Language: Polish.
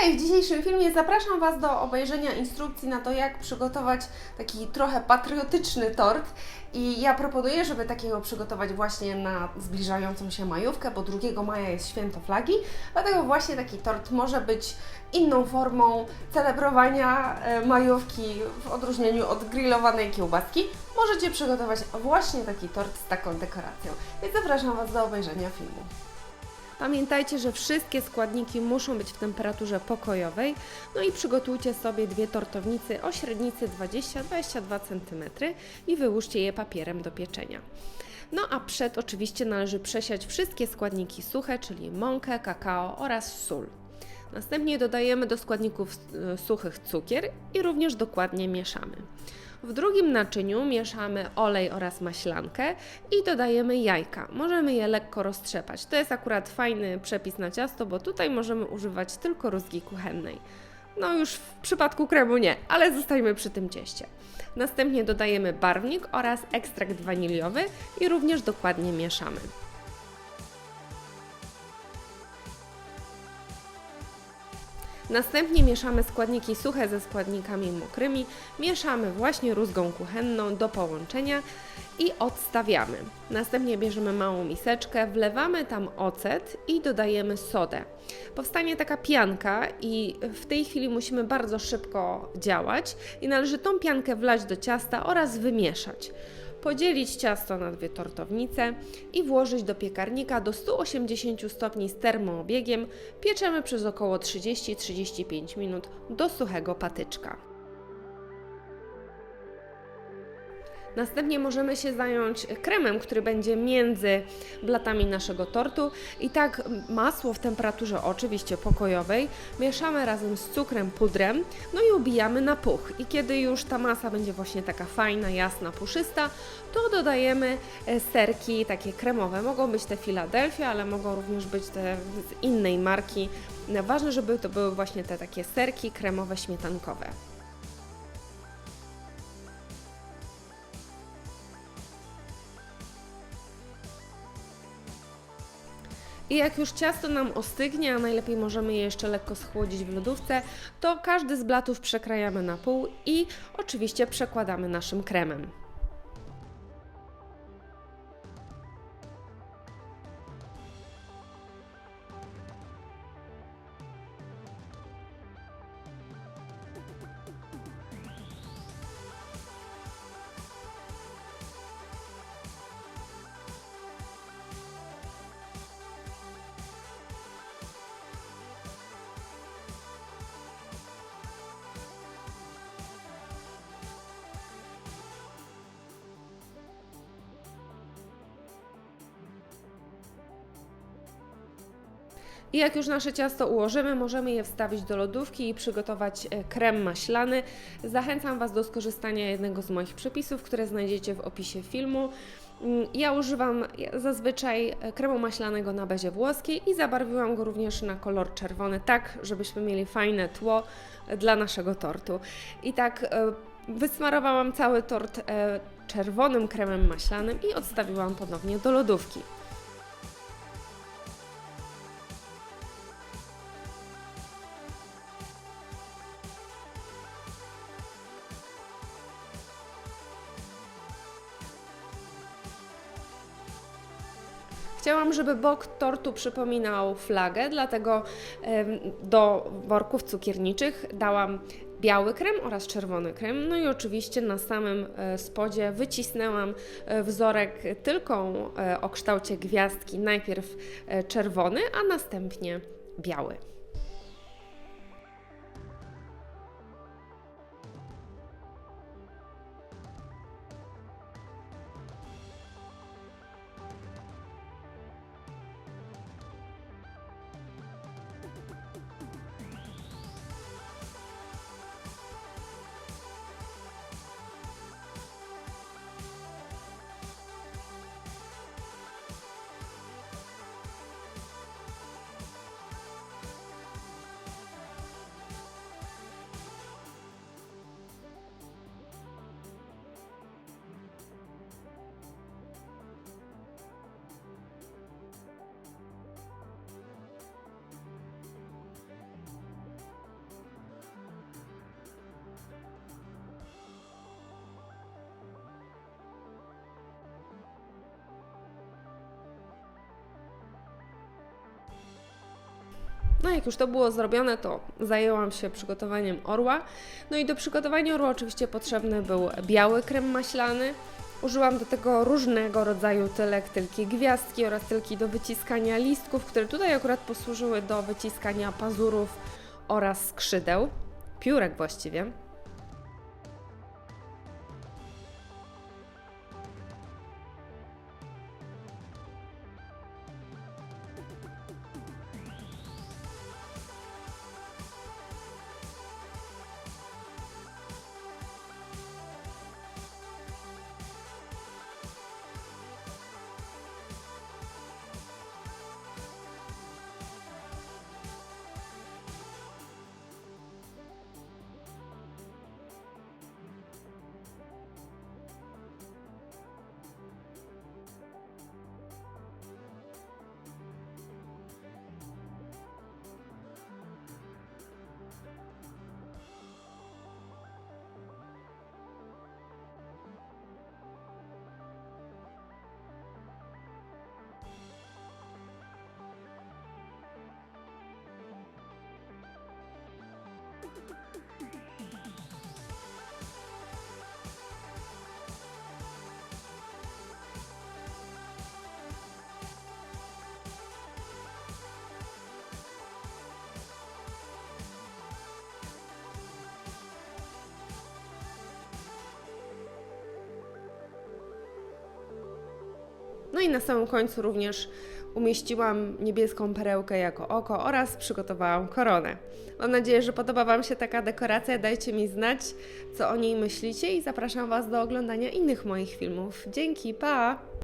Hej, w dzisiejszym filmie zapraszam Was do obejrzenia instrukcji na to, jak przygotować taki trochę patriotyczny tort. I ja proponuję, żeby takiego przygotować właśnie na zbliżającą się majówkę, bo 2 maja jest święto flagi, dlatego właśnie taki tort może być inną formą celebrowania e, majówki w odróżnieniu od grillowanej kiełbaski. Możecie przygotować właśnie taki tort z taką dekoracją. Więc zapraszam Was do obejrzenia filmu. Pamiętajcie, że wszystkie składniki muszą być w temperaturze pokojowej. No i przygotujcie sobie dwie tortownicy o średnicy 20-22 cm i wyłóżcie je papierem do pieczenia. No a przed oczywiście należy przesiać wszystkie składniki suche, czyli mąkę, kakao oraz sól. Następnie dodajemy do składników e, suchych cukier i również dokładnie mieszamy. W drugim naczyniu mieszamy olej oraz maślankę i dodajemy jajka. Możemy je lekko roztrzepać. To jest akurat fajny przepis na ciasto, bo tutaj możemy używać tylko rózgi kuchennej. No już w przypadku kremu nie, ale zostajemy przy tym cieście. Następnie dodajemy barwnik oraz ekstrakt waniliowy i również dokładnie mieszamy. Następnie mieszamy składniki suche ze składnikami mokrymi, mieszamy właśnie rózgą kuchenną do połączenia i odstawiamy. Następnie bierzemy małą miseczkę, wlewamy tam ocet i dodajemy sodę. Powstanie taka pianka i w tej chwili musimy bardzo szybko działać i należy tą piankę wlać do ciasta oraz wymieszać podzielić ciasto na dwie tortownice i włożyć do piekarnika do 180 stopni z termoobiegiem. Pieczemy przez około 30-35 minut do suchego patyczka. Następnie możemy się zająć kremem, który będzie między blatami naszego tortu. I tak masło w temperaturze oczywiście pokojowej mieszamy razem z cukrem, pudrem, no i ubijamy na puch. I kiedy już ta masa będzie właśnie taka fajna, jasna, puszysta, to dodajemy e, serki takie kremowe. Mogą być te Philadelphia, ale mogą również być te z innej marki. Ważne, żeby to były właśnie te takie serki kremowe, śmietankowe. I jak już ciasto nam ostygnie, a najlepiej możemy je jeszcze lekko schłodzić w lodówce, to każdy z blatów przekrajamy na pół i oczywiście przekładamy naszym kremem. I jak już nasze ciasto ułożymy, możemy je wstawić do lodówki i przygotować e, krem maślany. Zachęcam Was do skorzystania jednego z moich przepisów, które znajdziecie w opisie filmu. Mm, Ja używam zazwyczaj e, kremu maślanego na bezie włoskiej i zabarwiłam go również na kolor czerwony, tak żebyśmy mieli fajne tło e, dla naszego tortu. I tak wysmarowałam cały tort czerwonym kremem maślanym i odstawiłam ponownie do lodówki. Chciałam, żeby bok tortu przypominał flagę, dlatego do worków cukierniczych dałam biały krem oraz czerwony krem. No i oczywiście na samym e, spodzie wycisnęłam e, wzorek tylko e, o kształcie gwiazdki, najpierw czerwony, a następnie biały. No jak już to było zrobione, to zajęłam się przygotowaniem orła. No i do przygotowania orła oczywiście potrzebny był biały krem maślany. Użyłam do tego różnego rodzaju tylek, tylki gwiazdki oraz tylki do wyciskania listków, które tutaj akurat posłużyły do wyciskania pazurów oraz skrzydeł, piórek właściwie. No i na samym końcu również umieściłam niebieską perełkę jako oko oraz przygotowałam koronę. Mam nadzieję, że podoba Wam się taka dekoracja. Dajcie mi znać, co o niej myślicie i zapraszam Was do oglądania innych moich filmów. Dzięki, pa!